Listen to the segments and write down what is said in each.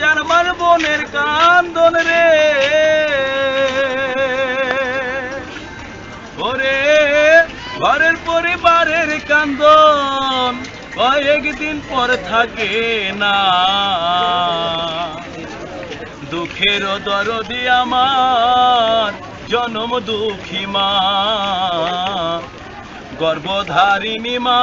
চার মার বোনের কান্দন রে। ওরে, ঘরের পরিবারের কান্দন কয়েকদিন পর থাকে না। দুঃখের দরদি আমার জনম দুঃখী মা। গর্ভধারিণী মা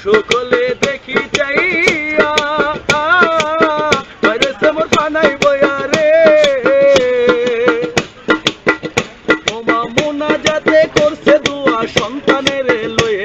সকলে দেখি চাইয়া আরে সমর ফানাই বয়া রে। তোমা মোনা যাতে করছে দোয়া সন্তানের লয়ে